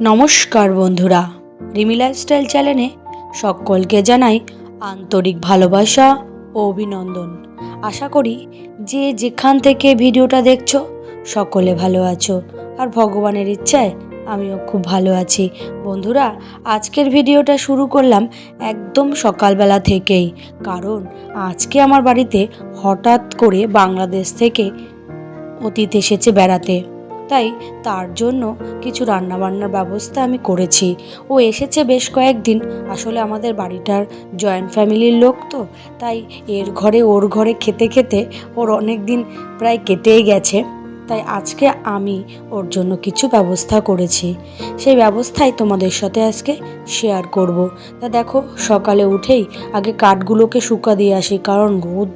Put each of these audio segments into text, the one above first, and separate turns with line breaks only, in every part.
নমস্কার বন্ধুরা। রিমি লাইফস্টাইল চ্যানেলে সকলকে জানাই আন্তরিক ভালোবাসা ও অভিনন্দন। আশা করি যে যেখান থেকে ভিডিওটা দেখছ, সকলে ভালো আছো। আর ভগবানের ইচ্ছায় আমিও খুব ভালো আছি। বন্ধুরা, আজকের ভিডিওটা শুরু করলাম একদম সকালবেলা থেকেই। কারণ আজকে আমার বাড়িতে হঠাৎ করে বাংলাদেশ থেকে অতীত এসেছে বেড়াতে। তাই তার জন্য কিছু রান্নাবান্নার ব্যবস্থা আমি করেছি। ও এসেছে বেশ কয়েকদিন। আসলে আমাদের বাড়িটার জয়েন্ট ফ্যামিলির লোক তো, তাই এর ঘরে ওর ঘরে খেতে খেতে ওর অনেক দিন প্রায় কেটেই গেছে। তাই আজকে আমি ওর জন্য কিছু ব্যবস্থা করেছি। সেই ব্যবস্থাই তোমাদের সাথে আজকে শেয়ার করব। তা দেখো, সকালে উঠেই আগে কাঠগুলোকে শুকা দিয়ে আসি, কারণ রোদ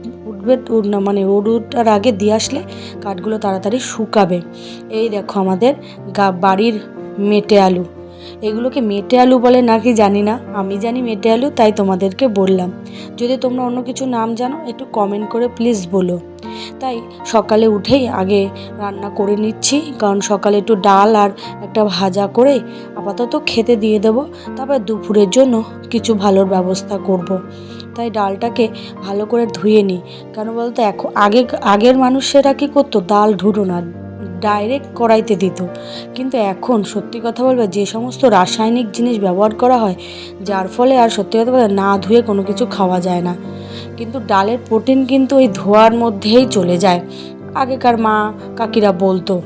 উঠবে মানে রোদ আগে দিয়ে আসলে কাঠগুলো তাড়াতাড়ি শুকাবে। এই দেখো আমাদের গা, বাড়ির মেটে আলু। এগুলোকে মেটে আলু বলে নাকি জানি না। আমি জানি মেটে আলু, তাই তোমাদেরকে বললাম। যদি তোমরা অন্য কিছু নাম জানো, একটু কমেন্ট করে প্লিজ বলো। তাই সকালে উঠেই আগে রান্না করে নিচ্ছি, কারণ সকালে একটু ডাল আর একটা ভাজা করে আপাতত খেতে দিয়ে দেবো। তারপর দুপুরের জন্য কিছু ভালোর ব্যবস্থা করব। তাই ডালটাকে ভালো করে ধুয়ে নিই। কেন বলতো, এখন আগে, আগের মানুষেরা কী করতো, ডাল ধুলো না ডাইরেক্ট কড়াইতে দিত। কিন্তু এখন সত্যি কথা বলবে, যে সমস্ত রাসায়নিক জিনিস ব্যবহার করা হয়, যার ফলে আর সত্যি কথা বলতে না ধুয়ে কোনো কিছু খাওয়া যায় না। কিন্তু ডালের প্রোটিন কিন্তু ওই ধোয়ার মধ্যেই চলে যায়। আগেকার মা কাকিরা বলতো,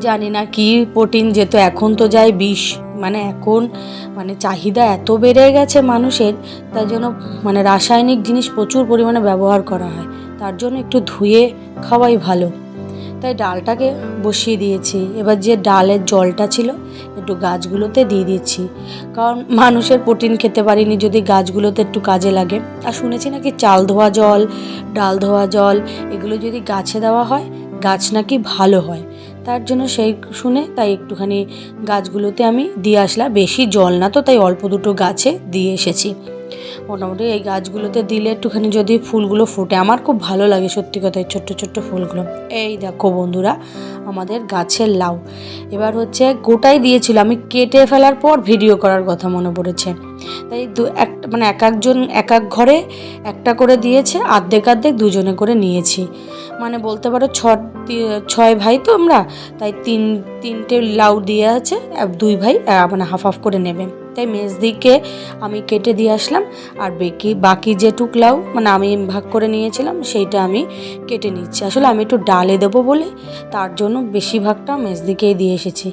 জানি না কি প্রোটিন যেত এখন তো যায় বিষ। মানে এখন মানে চাহিদা এত বেড়ে গেছে মানুষের, তার জন্য মানে রাসায়নিক জিনিস প্রচুর পরিমাণে ব্যবহার করা হয়। তার জন্য একটু ধুয়ে খাওয়াই ভালো। তাই ডালটাকে বসিয়ে দিয়েছি। এবার যে ডালের জলটা ছিল, একটু গাছগুলোতে দিয়ে দিচ্ছি। কারণ মানুষের প্রোটিন খেতে পারিনি, যদি গাছগুলোতে একটু কাজে লাগে। আর শুনেছি নাকি চাল ধোয়া জল, ডাল ধোয়া জল, এগুলো যদি গাছে দেওয়া হয়, গাছ নাকি ভালো হয়। তার জন্য সেই শুনে তাই একটুখানি গাছগুলোতে আমি দিয়ে আসলাম। বেশি জল না তো, তাই অল্প দুটো গাছে দিয়ে এসেছি। মোটামুটি এই গাছগুলোতে দিলে একটুখানি যদি ফুলগুলো ফোটে, আমার খুব ভালো লাগে সত্যি কথা এই ছোট্ট ছোট্ট ফুলগুলো। এই দেখো বন্ধুরা, আমাদের গাছের লাউ। এবার হচ্ছে গোটাই দিয়েছিল, আমি কেটে ফেলার পর ভিডিও করার কথা মনে পড়েছে। তাই দু এক মানে এক একজন, এক এক ঘরে একটা করে দিয়েছে, আর্ধেক আর্ধেক দুজনে করে নিয়েছি। মানে বলতে পারো ছ, ছয় ভাই তো আমরা, তাই তিন, তিনটে লাউ দিয়ে আছে দুই ভাই মানে হাফ হাফ করে নেবে। তাই মেজদিকে আমি কেটে দিয়ে আসলাম। আর বাকি বাকি যেটুক লাউ মানে আমি ভাগ করে নিয়েছিলাম, সেইটা আমি কেটে নিচ্ছি। আসলে আমি একটু ডালে দেবো বলে, তার জন্য বেশিরভাগটা মেজদিকেই দিয়ে এসেছি।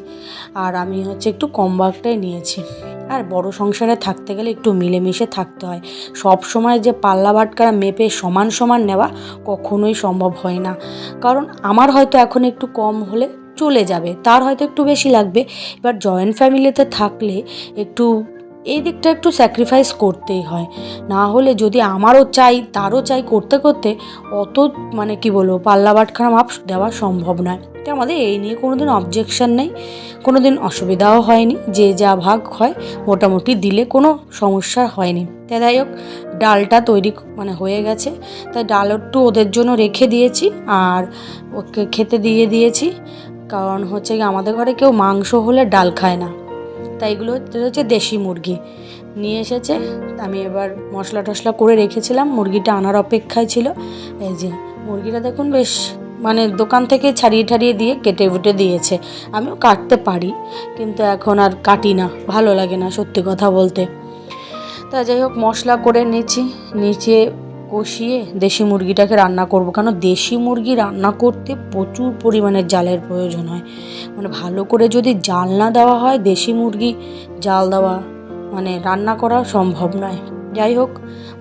আর আমি হচ্ছে একটু কম ভাগটাই নিয়েছি। আর বড় সংসারে থাকতে গেলে একটু মিলেমিশে থাকতে হয়। সব সময় যে পাল্লা বাটকারা মেপে সমান সমান নেওয়া কখনোই সম্ভব হয় না। কারণ আমার হয়তো এখন একটু কম হলে চলে যাবে, তার হয়তো একটু বেশি লাগবে। এবার জয়েন্ট ফ্যামিলিতে থাকলে একটু এই দিকটা একটু স্যাক্রিফাইস করতেই হয়। না হলে যদি আমারও চাই, তারও চাই করতে করতে অত মানে কি বলব, পাল্লা বাটখানা মাপ দেওয়া সম্ভব নয়। তো আমাদের এই নিয়ে কোনো দিন অবজেকশন নেই কোনো দিন অসুবিধাও হয়নি, যে যা ভাগ হয় মোটামুটি দিলে কোনো সমস্যা হয়নি। তাই যাই হোক, ডালটা তৈরি মানে হয়ে গেছে। তাই ডাল একটু ওদের জন্য রেখে দিয়েছি, আর ওকে খেতে দিয়ে দিয়েছি। কারণ হচ্ছে আমাদের ঘরে কেউ মাংস হলে ডাল খায় না। তাই এগুলো হচ্ছে দেশি মুরগি। নিয়ে এসেছে। আমি এবার মশলা টশলা করে রেখেছিলাম। মুরগিটা আনার অপেক্ষায় ছিল। এই যে, মুরগিটা দেখুন বেশ মানে দোকান থেকে ছাড়িয়ে ঠাড়িয়ে দিয়ে কেটে উটে দিয়েছে। আমিও কাটতে পারি, কিন্তু এখন আর কাটি না। ভালো লাগে না সত্যি কথা বলতে। তা যাই হোক, মশলা করে নিচ্ছি। নিচে কষিয়ে দেশি মুরগিটাকে রান্না করব। কেন? দেশি মুরগি রান্না করতে প্রচুর পরিমাণে জালের প্রয়োজন হয়। মানে ভালো করে যদি জাল না দেওয়া হয়, দেশি মুরগি জাল দেওয়া মানে রান্না করা সম্ভব নয়। যাই হোক,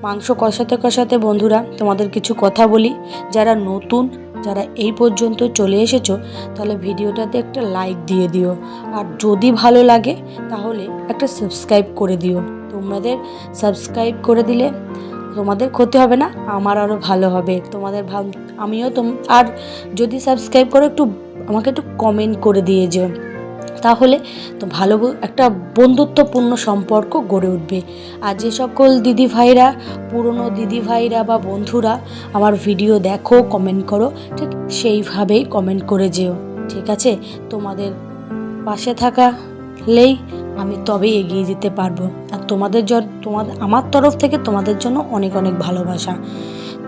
মাংস কষাতে কষাতে বন্ধুরা, তোমাদের কিছু কথা বলি। যারা নতুন, যারা এই পর্যন্ত চলে এসেছ, তাহলে ভিডিওটাতে একটা লাইক দিয়ে দিও। আর যদি ভালো লাগে, তাহলে একটা সাবস্ক্রাইব করে দিও। তোমাদের সাবস্ক্রাইব করে দিলে তোমাদের ক্ষতি হবে না, আমার আরও ভালো হবে। তোমাদের ভাব আমিও তোম, আর যদি সাবস্ক্রাইব করো একটু, আমাকে একটু কমেন্ট করে দিয়ে যেও। তাহলে তো ভালো একটা বন্ধুত্বপূর্ণ সম্পর্ক গড়ে উঠবে। আর যে সকল দিদি ভাইরা, পুরনো দিদি ভাইরা বা বন্ধুরা আমার ভিডিও দেখো কমেন্ট করো, ঠিক সেইভাবেই কমেন্ট করে যেও। ঠিক আছে? তোমাদের পাশে থাকা থাকলেই আমি তবেই এগিয়ে যেতে পারব। আর তোমাদের জন্য তোমাদের আমার তরফ থেকে তোমাদের জন্য অনেক অনেক ভালোবাসা।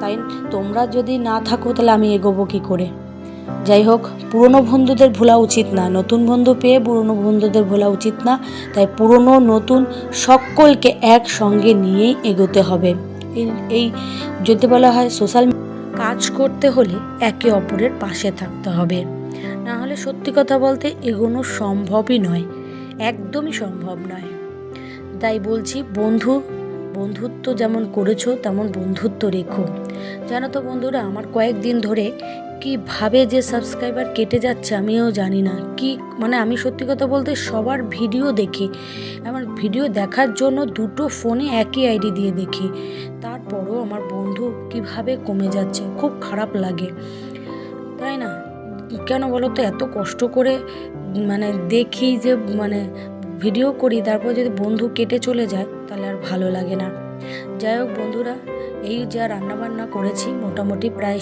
তাই তোমরা যদি না থাকো তাহলে আমি এগোবো কী করে? যাই হোক, পুরনো বন্ধুদের ভোলা উচিত না। নতুন বন্ধু পেয়ে পুরনো বন্ধুদের ভোলা উচিত না। তাই পুরনো, নতুন সকলকে একসঙ্গে নিয়েই এগোতে হবে। এই- যদি বলা হয় সোশ্যাল কাজ করতে হলে একে অপরের পাশে থাকতে হবে। না হলে সত্যি কথা বলতে এগোনো সম্ভবই নয়। একদমই সম্ভব নয়। তাই বলছি, বন্ধু, বন্ধুত্ব যেমন করেছ, তেমন বন্ধুত্ব রেখো। জানো তো বন্ধুরা, আমার কয়েকদিন ধরে কীভাবে যে সাবস্ক্রাইবার কেটে যাচ্ছে আমিও জানি না। কি মানে আমি সত্যি কথা বলতে সবার ভিডিও দেখি। আমার ভিডিও দেখার জন্য দুটো ফোনে একই আইডি দিয়ে দেখি। তারপরও আমার বন্ধু কীভাবে কমে যাচ্ছে, খুব খারাপ লাগে। তাই না? কেন বলো তো, এত কষ্ট করে মানে দেখি যে মানে ভিডিও করি, তারপর যদি বন্ধু কেটে চলে যায়, তাহলে আর ভালো লাগে না যাই হোক বন্ধুরা, এই যা রান্নাবান্না করেছি, মোটামুটি প্রায়।